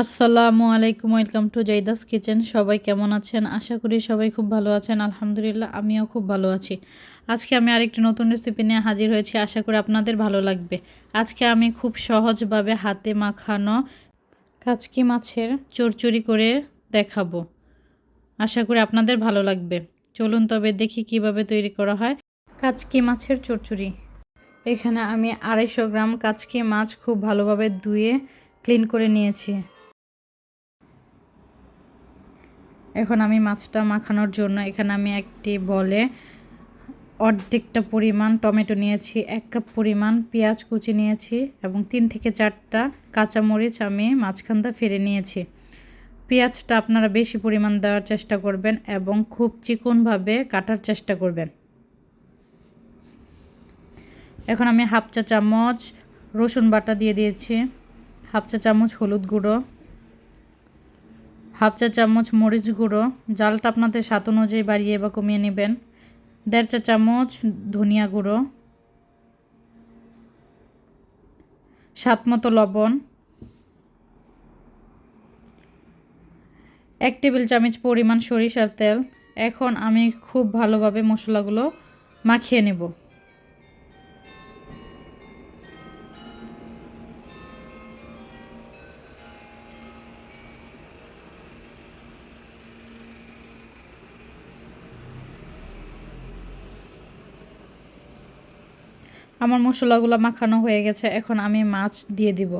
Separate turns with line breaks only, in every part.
আসসালামু আলাইকুম, welcome to জাইদাস kitchen. সবাই কেমন আছেন? আশা করি সবাই খুব ভালো আছেন। আলহামদুলিল্লাহ, আমিও খুব ভালো আছি। আজকে আমি আরেকটি নতুন রেসিপি নিয়ে হাজির হয়েছি। আশা করি আপনাদের ভালো লাগবে। আজকে আমি খুব সহজভাবে হাতে মাখানো কাচকি মাছের চরচড়ি করে দেখাবো। আশা করি আপনাদের ভালো লাগবে। চলুন তবে দেখি কীভাবে তৈরি করা হয় কাচকি মাছের চরচড়ি এখানে আমি আড়াইশো গ্রাম কাচকি মাছ খুব ভালোভাবে ধুয়ে ক্লিন করে নিয়েছি। এখন আমি মাছটা মাখানোর জন্য এখানে আমি একটি বলে অর্ধেকটা পরিমাণ টমেটো নিয়েছি, এক কাপ পরিমাণ পেঁয়াজ কুচি নিয়েছি এবং তিন থেকে চারটা কাঁচামরিচ আমি মাঝখানটা ফেলে নিয়েছি। পেঁয়াজটা আপনারা বেশি পরিমাণ দেওয়ার চেষ্টা করবেন এবং খুব চিকনভাবে কাটার চেষ্টা করবেন। এখন আমি হাফ চা চামচ রসুন বাটা দিয়ে দিয়েছি, হাফ চা চামচ হলুদ গুঁড়ো হাফ চা চামচ মরিচ গুঁড়ো, জালটা আপনাদের স্বাদ অনুযায়ী বাড়িয়ে বা কমিয়ে নেবেন। দেড় চা চামচ ধনিয়া গুঁড়ো, স্বাদ মতো লবণ, এক টেবিল চামচ পরিমাণ সরিষার তেল। এখন আমি খুব ভালোভাবে মশলাগুলো মাখিয়ে নেব। আমার মশলাগুলো মাখানো হয়ে গেছে, এখন আমি মাছ দিয়ে দিব।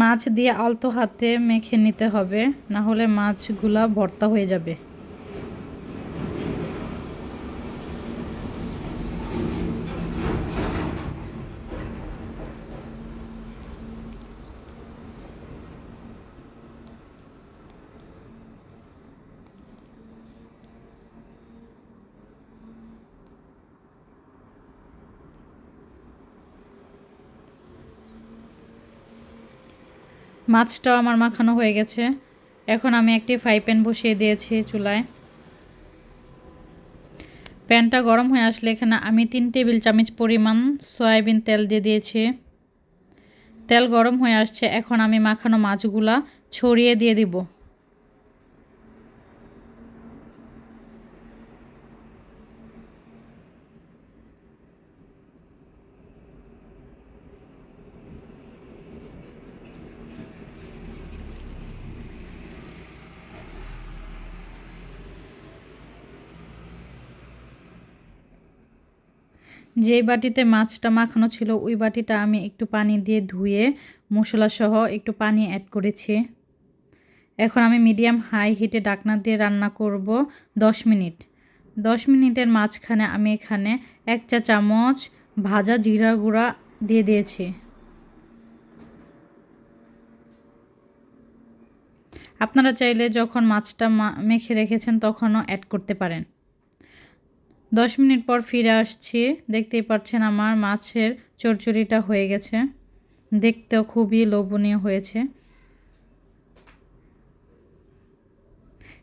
মাছ দিয়ে আলতো হাতে মেখে নিতে হবে না হলে মাছগুলা ভর্তা হয়ে যাবে। মাছটাও আমার মাখানো হয়ে গেছে। এখন আমি একটি ফ্রাই প্যান বসিয়ে দিয়েছি চুলায়। প্যানটা গরম হয়ে আসলে এখানে আমি তিন টেবিল চামচ পরিমাণ সয়াবিন তেল দিয়ে দিয়েছি। তেল গরম হয়ে আসছে, এখন আমি মাখানো মাছগুলা ছড়িয়ে দিয়ে দিব। যে বাটিতে মাছটা মাখানো ছিল, ওই বাটিটা আমি একটু পানি দিয়ে ধুয়ে মশলা সহ একটু পানি অ্যাড করেছি। এখন আমি মিডিয়াম হাই হিটে ডাকনা দিয়ে রান্না করব দশ মিনিট। দশ মিনিটের মাঝখানে আমি এখানে এক চা চামচ ভাজা জিরা গুঁড়া দিয়ে দিয়েছি। আপনারা চাইলে যখন মাছটা মেখে রেখেছেন তখনও অ্যাড করতে পারেন। দশ মিনিট পর ফিরে আসছি। দেখতেই পাচ্ছেন আমার মাছের চরচড়িটা হয়ে গেছে। দেখতেও খুবই লোভনীয় হয়েছে।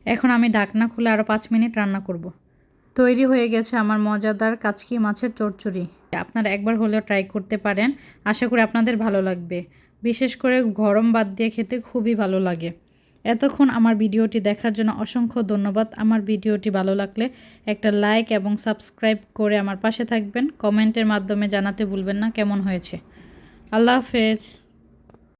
এখন আমি ডাকনা খুলে আরও পাঁচ মিনিট রান্না করব। তৈরি হয়ে গেছে আমার মজাদার কাচকি মাছের চরচড়ি আপনারা একবার হলেও ট্রাই করতে পারেন। আশা করি আপনাদের ভালো লাগবে। বিশেষ করে গরম বাদ দিয়ে খেতে খুবই ভালো লাগে। এতক্ষণ আমার ভিডিওটি দেখার জন্য অসংখ্য ধন্যবাদ। আমার ভিডিওটি ভালো লাগলে একটা লাইক এবং সাবস্ক্রাইব করে আমার পাশে থাকবেন। কমেন্টের মাধ্যমে জানাতে ভুলবেন না। কেমন হয়েছে? আল্লাহ হাফেজ।